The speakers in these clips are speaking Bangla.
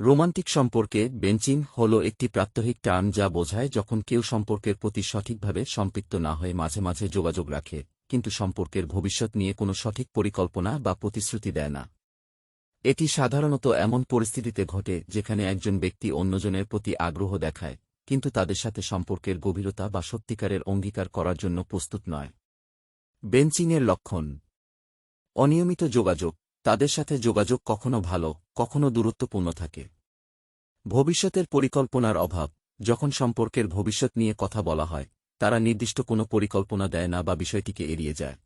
রোমান্টিক সম্পর্কে বেঞ্চিং হল একটি প্রাত্যহিক টার্ম যা বোঝায় যখন কেউ সম্পর্কের প্রতি সঠিকভাবে সম্পৃক্ত না হয়ে মাঝে মাঝে যোগাযোগ রাখে, কিন্তু সম্পর্কের ভবিষ্যৎ নিয়ে কোনো সঠিক পরিকল্পনা বা প্রতিশ্রুতি দেয় না। এটি সাধারণত এমন পরিস্থিতিতে ঘটে যেখানে একজন ব্যক্তি অন্যজনের প্রতি আগ্রহ দেখায়, কিন্তু তাদের সাথে সম্পর্কের গভীরতা বা সত্যিকারের অঙ্গীকার করার জন্য প্রস্তুত নয়। বেঞ্চিংয়ের লক্ষণ, অনিয়মিত যোগাযোগ তাদের সাথে যোগাযোগ কখনো ভালো, কখনো দূরত্বপূর্ণ থাকে। ভবিষ্যতের পরিকল্পনার অভাব, যখন সম্পর্কের ভবিষ্যৎ নিয়ে কথা বলা হয়, তারা নির্দিষ্ট কোনো পরিকল্পনা দেয় না বা বিষয়টিকে এড়িয়ে যায়।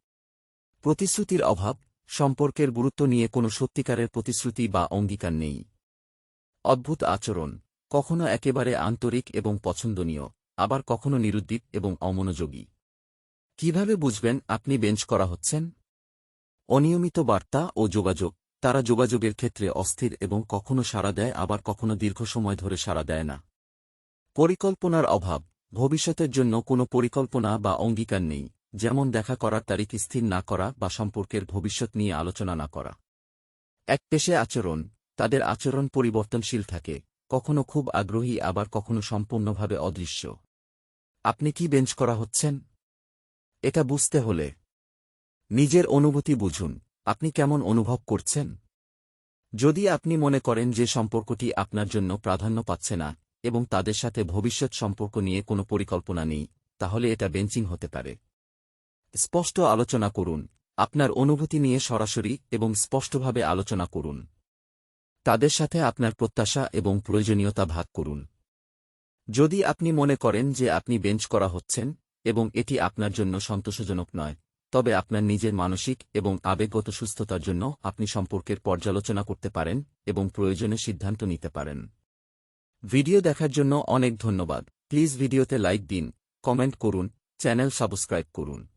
প্রতিশ্রুতির অভাব, সম্পর্কের গুরুত্ব নিয়ে কোনো সত্যিকারের প্রতিশ্রুতি বা অঙ্গীকার নেই। অদ্ভুত আচরণ, কখনো একেবারে আন্তরিক এবং পছন্দনীয়, আবার কখনো নিরুদ্দীপ এবং অমনোযোগী। কীভাবে বুঝবেন আপনি বেঞ্চ করা হচ্ছেন? অনিয়মিত বার্তা ও যোগাযোগ। তারা যোগাযোগের ক্ষেত্রে অস্থির এবং কখনো সাড়া দেয়, আবার কখনো দীর্ঘ সময় ধরে সাড়া দেয় না। পরিকল্পনার অভাব। ভবিষ্যতের জন্য কোনো পরিকল্পনা বা অঙ্গীকার নেই, যেমন দেখা করার তারিখ স্থির না করা বা সম্পর্কের ভবিষ্যৎ নিয়ে আলোচনা না করা। এক পেশে আচরণ। তাদের আচরণ পরিবর্তনশীল থাকে। কখনো খুব আগ্রহী, আবার কখনো সম্পূর্ণভাবে অদৃশ্য। আপনি কি বেঞ্চ করা হচ্ছেন? এটা বুঝতে হলে নিজের অনুভূতি বুঝুন, আপনি কেমন অনুভব করছেন? যদি আপনি মনে করেন যে সম্পর্কটি আপনার জন্য প্রাধান্য পাচ্ছে না, এবং তাদের সাথে ভবিষ্যৎ সম্পর্ক নিয়ে কোনো পরিকল্পনা নেই, তাহলে এটা বেঞ্চিং হতে পারে। স্পষ্ট আলোচনা করুন, আপনার অনুভূতি নিয়ে সরাসরি এবং স্পষ্টভাবে আলোচনা করুন। তাদের সাথে আপনার প্রত্যাশা এবং প্রয়োজনীয়তা ভাগ করুন। যদি আপনি মনে করেন যে আপনি বেঞ্চ করা হচ্ছেন, এবং এটি আপনার জন্য সন্তোষজনক নয় তবে আপনার নিজের মানসিক এবং আবেগগত সুস্থতার জন্য আপনি সম্পর্কের পর্যালোচনা করতে পারেন এবং প্রয়োজনে সিদ্ধান্ত নিতে পারেন। ভিডিও দেখার জন্য অনেক ধন্যবাদ। প্লিজ ভিডিওতে লাইক দিন, কমেন্ট করুন, চ্যানেল সাবস্ক্রাইব করুন।